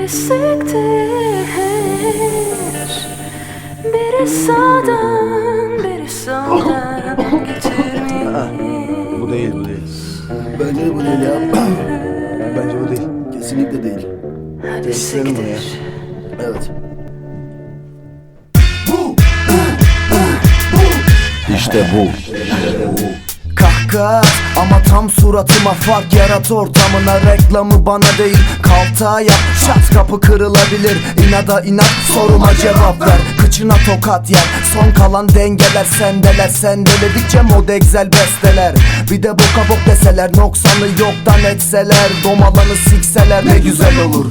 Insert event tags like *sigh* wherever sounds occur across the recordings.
Hadi siktir Biri sağdan biri soldan Getirmeyin Bu değil bu değil. Bence bu değil ya. *clears throat* Bence bu değil. Kesinlikle değil. Hadi Değiştirelim bunu ya. siktir Evet. İşte bu. Kahkaha ama tam suratıma fark yarat ortamına. Reklamı bana değil Kaltağa yap. Şat kapı kırılabilir. İnada inat soruma cevap ver. Kıçına tokat yer son kalan dengeler sendeler. Sendeledikçe mod egzel besteler. Bir de boka bok deseler noksanı yoktan etseler Domalanı sikseler ne güzel olur.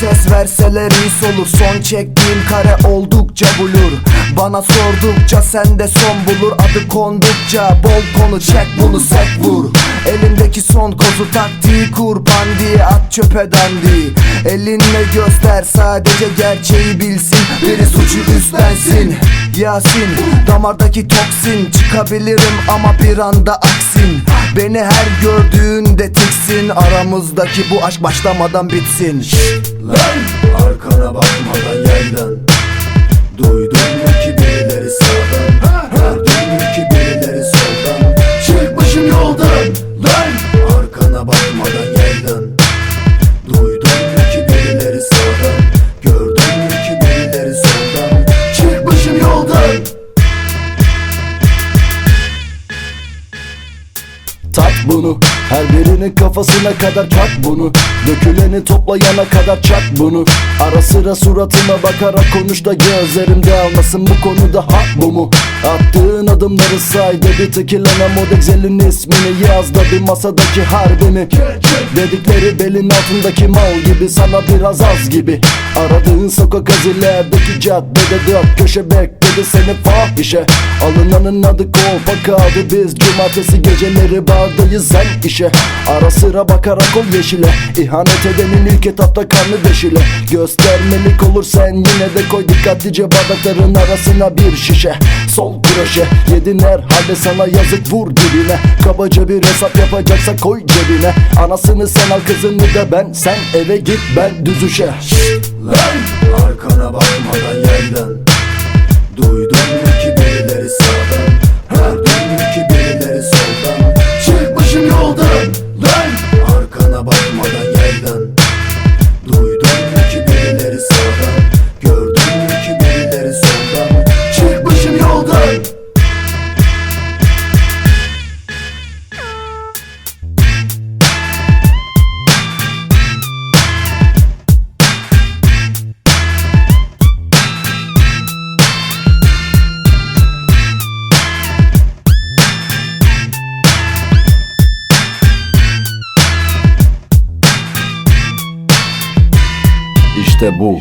Ses verseler iyi olur. Son çektiğim kare oldukça bulur Bana sordukça sende son bulur. Adı kondukça bol konu. Çek bunu sek vur. Elimdeki son kozu taktiği kur Bandiyi at çöpe dandi Elinle göster sadece gerçeği bilsin. Biri suçu üstlensin. Yasin damardaki toksin. Çıkabilirim ama bir anda aksin. Beni her gördüğünde tiksin. Aramızdaki bu aşk başlamadan bitsin. Lan Her birinin kafasına kadar çak bunu. Döküleni toplayana kadar çak bunu. Ara sıra suratıma bakarak konuş da gözlerimde almasın. Bu konuda hak bu mu? Attığın adımları say da bir tıkilene mod Excel'in ismini yaz da bir masadaki harbimi Dedikleri belin altındaki mal gibi sana biraz az gibi. Aradığın sokak azilerdeki caddede dört köşe bekledi seni fahişe Alınanın adı kolpa kaldı biz cumartesi geceleri bardayız sen işe. Ara sıra bakarak ol yeşile. İhanet edenin ilk etapta karnı deşile. Göstermelik olursan yine de koy dikkatlice bardakların arasına bir şişe. Sol kroşe yedin herhalde sana yazık vur dibine. Kabaca bir hesap yapacaksa koy cebine. Anasını sen al kızını da ben sen eve git ben düzüşe. Lan arkana bakmadan yaylan all day. İşte bu.